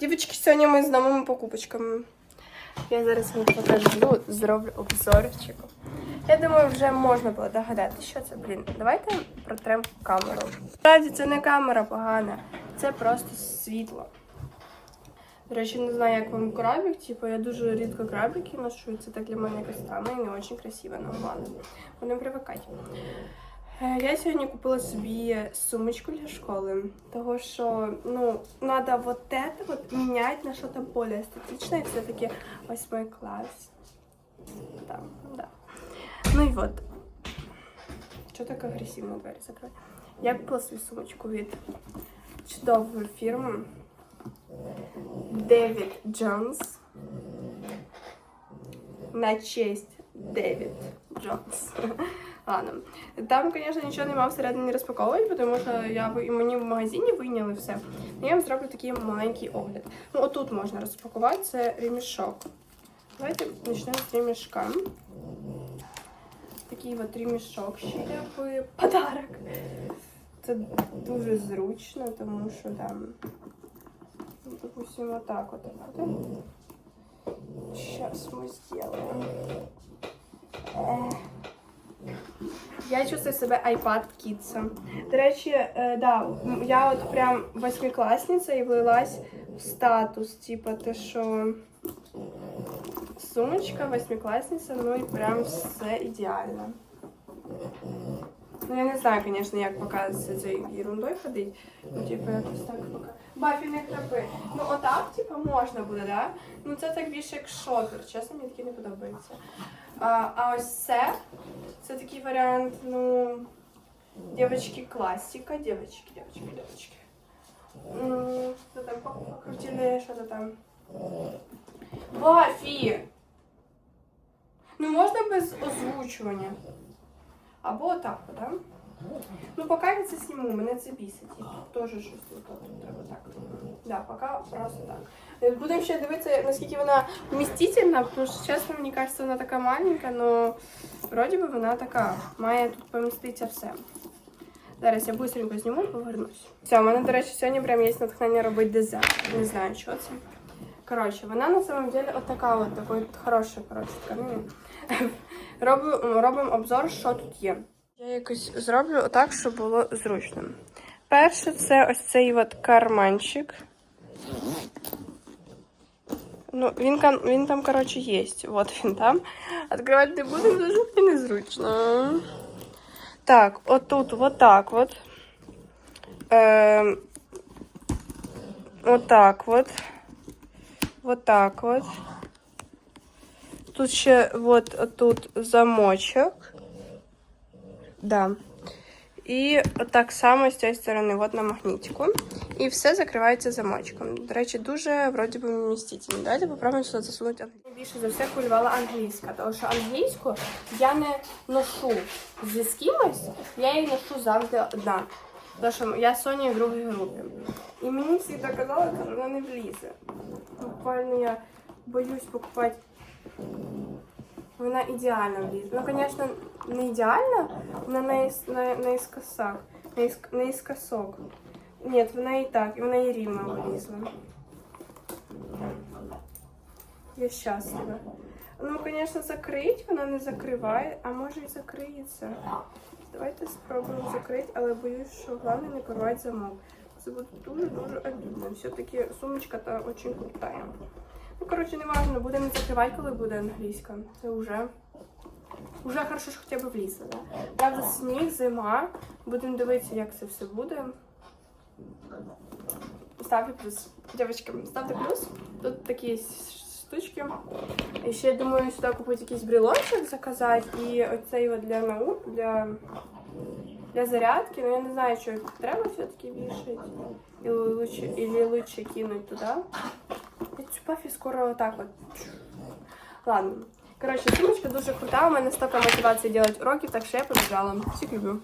Дівчатки, сьогодні ми з новими покупочками. Я зараз вам покажу, зроблю обзорчик. Я думаю, вже можна було догадати, що це, блін. Давайте протрем камеру. Справді, це не камера погана, це просто світло. До речі, не знаю, як вам крабик, типу, я дуже рідко крабики ношу, це так для мене якось странно і не дуже красиво, ну ладно. Будемо привикати. Е, Я сьогодні купила собі сумочку для школи, того що ну треба вот это вот міняти на щось більш естетичне, і це таки восьмий клас. Да, да. Ну і от. Що так агресивно двері закрили? Я купила собі сумочку від чудової фірми Девід Джонс. На честь Девід Джонс. Ладно. Там, звісно, нічого нема всередині розпаковувати, тому що я і мені в магазині вийняли все. Я вам зроблю такий маленький огляд. Ну, отут можна розпакувати, це ремішок. Давайте почнемо з ремішка. Такий от ремішок ще якби подарок. Це дуже зручно, тому що там, ну, допустим, вот так вот. Сейчас мы Я чувствую себе iPad Kids. До речі, е, да, я от прям восьмикласниця і влилась в статус, типа те, що сумочка, восьмикласниця, ну і прям все ідеально. Ну, я не знаю, звісно, як показувати цією ерундою ходить. Ну, типу, якось так пока. Бафі не крапи. Ну, отак, типу, можна буде, да? Ну, це так більше як шопер. Чесно, мені таке не подобається. А, а ось це, це такий варіант, ну, дівчатки класика, дівчатки, дівчатки, дівчатки. М, Що там, пок- покрутили, що то там. Бафі! Ну, можна без озвучування. Або отак, да? Ну, поки я це зніму, мене це бісить. І теж щось тут треба так. Да, поки просто так. Е, Будемо ще дивитися, наскільки вона вмістительна, тому що, чесно, мені кажеться, вона така маленька, але вроді би вона така. Має тут поміститися все. Зараз я швидко зніму і повернусь. Все, у мене, до речі, сьогодні прям є натхнення робити дизайн. Не знаю, що це. Коротше, вона на самом деле от така от такої хороша, коротше, тканина. Робимо обзор, що тут є. Я якось зроблю отак, щоб було зручно. Перше, це ось цей от карманчик. Ну, він, він там, коротше, є. От він там. Відкривати не будемо, дуже мені незручно. Так, отут, вот так вот. Ем, вот так вот. Тут ще вот тут замочок. Да. І так само з цієї сторони, от на магнітику. І все закривається замочком. До речі, дуже вроді би вмістительно. Давайте попробуємо сюди засунути англійську. Більше за все хвилювала англійська, тому що англійську я не ношу зі з кимось, я її ношу завжди одна. Тому що я з Сонею в другій групі. І мені всі казали, що вона не влізе. Буквально я боюсь покупати. Вона ідеально влізе. Ну, звісно, не ідеально, вона наис- на, наискосок. Наиск, наискосок. Ні, вона і так, вона і рівно влізла. Я щаслива. Ну, звісно, закрить вона не закриває, а може і закриється. Давайте спробуємо закрити, але боюсь, що головне не порвати замок. Це буде дуже-дуже обідно. Все-таки сумочка та дуже крутая. Ну, коротше, не важливо, будемо закривати, коли буде англійська. Це вже. Уже хорошо, що хоча б влізла, да? Правда, сніг, зима. Будемо дивитися, як це все буде. Ставте плюс. Дівчатки, ставте плюс. Тут такі штучки. І ще думаю сюди купити якийсь брелочок заказати. І оцей от для наук, для, для зарядки. Ну я не знаю, що треба все-таки вішати. І лучше, или лучше кинуть туди. Пафі скоро так от. Ладно. Коротше, сумочка дуже крута. У мене столько мотивації робити уроки, так що я побіжала. Всіх люблю.